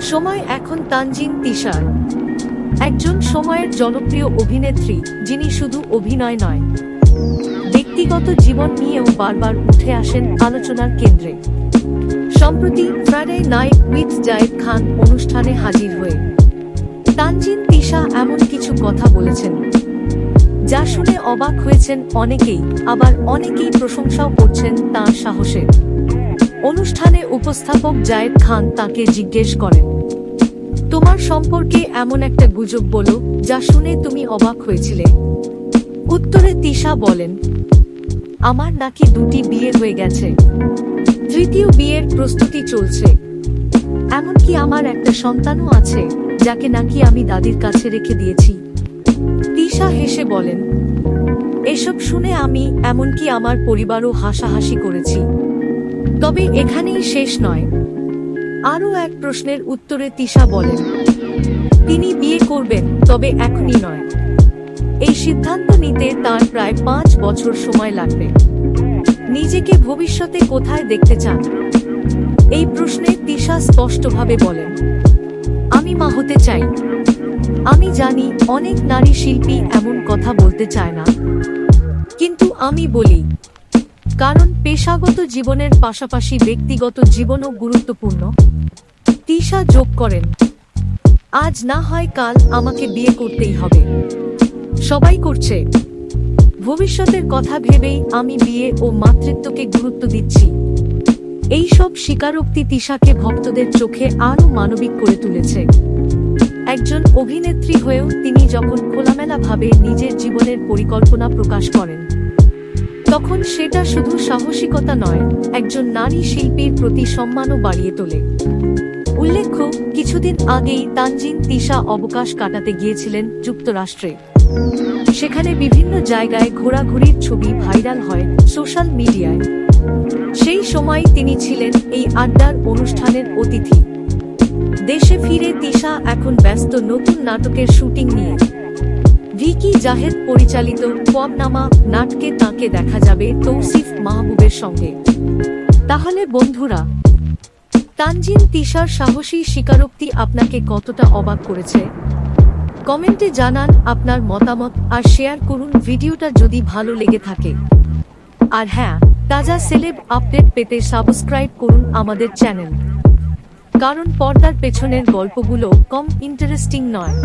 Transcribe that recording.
সময় এখন তানজিন তিশার। একজন সময়ের জনপ্রিয় অভিনেত্রী, যিনি শুধু অভিনয় নয়, ব্যক্তিগত জীবন নিয়েও বারবার উঠে আসেন আলোচনার কেন্দ্রে। সম্প্রতি Friday night with Zayed Khan অনুষ্ঠানে হাজির হয়ে তানজিন তিশা এমন কিছু কথা বলেছেন, যা শুনে অবাক হয়েছেন অনেকেই, আবার অনেকেই প্রশংসাও করছেন তার সাহসের অনুষ্ঠানে উপস্থাপক জায়েদ খান তাকে জিজ্ঞেস করেন, তোমার সম্পর্কে এমন একটা গুজব বলো যা শুনে তুমি অবাক হয়েছিলে? উত্তরে তিশা বলেন, আমার নাকি দুটি বিয়ে হয়ে গেছে। তৃতীয় বিয়ের প্রস্তুতি চলছে। এমনকি আমার একটা সন্তানও আছে যাকে নাকি আমি দাদির কাছে রেখে দিয়েছি। তিশা হেসে বলেন, এসব শুনে আমি এমনকি আমার পরিবারও হাসাহাসি করেছি। তবে এখানেই শেষ নয়। আরও এক প্রশ্নের উত্তরে তিশা বলেন, তিনি বিয়ে করবেন, তবে এখনই নয়। এই সিদ্ধান্ত নিতে তার প্রায় পাঁচ বছর সময় লাগবে। নিজেকে ভবিষ্যতে কোথায় দেখতে চান? এই প্রশ্নে তিশা স্পষ্টভাবে বলেন, আমি মা হতে চাই। আমি জানি অনেক নারী শিল্পী এমন কথা বলতে চায় না। কিন্তু আমি বলি কারণ পেশাগত জীবনের পাশাপাশি ব্যক্তিগত জীবনও গুরুত্বপূর্ণ। তিশা যোগ করেন, আজ না হয় কাল আমাকে বিয়ে করতেই হবে। সবাই করছে। ভবিষ্যতের কথা ভেবেই আমি বিয়ে ও মাতৃত্বকে গুরুত্ব দিচ্ছি। এই সব স্বীকারোক্তি তিশাকে ভক্তদের চোখে আরও মানবিক করে তুলেছে। একজন অভিনেত্রী হয়েও তিনি যখন খোলামেলাভাবে নিজের জীবনের পরিকল্পনা প্রকাশ করেন। তখন সেটা শুধু সাহসিকতা নয়, একজন নারী শিল্পীর প্রতি সম্মানও বাড়িয়ে তোলে। উল্লেখ্য, কিছুদিন আগেই তানজিন তিশা অবকাশ কাটাতে গিয়েছিলেন যুক্তরাষ্ট্রে। সেখানে বিভিন্ন জায়গায় ঘোরাঘুরির ছবি ভাইরাল হয় সোশ্যাল মিডিয়ায়। সেই সময় তিনি ছিলেন এই আড্ডার অনুষ্ঠানের অতিথি। দেশে ফিরে তিশা এখন ব্যস্ত নতুন নাটকের শুটিং নিয়ে। ভিকি জাহেদ পরিচালিত পবনামা নাটকে তাকে দেখা যাবে তৌসিফ মাহবুবের সঙ্গে। তাহলে বন্ধুরা, তানজিন তিশার সাহসী স্বীকারোক্তি আপনাকে কতটা অবাক করেছে? কমেন্টে জানান আপনার মতামত আর শেয়ার করুন ভিডিওটা যদি ভালো লেগে থাকে। আর হ্যাঁ তাজা সেলেব আপডেট পেতে সাবস্ক্রাইব করুন আমাদের চ্যানেল। কারণ পর্দার পেছনের গল্পগুলো কম ইন্টারেস্টিং নয়।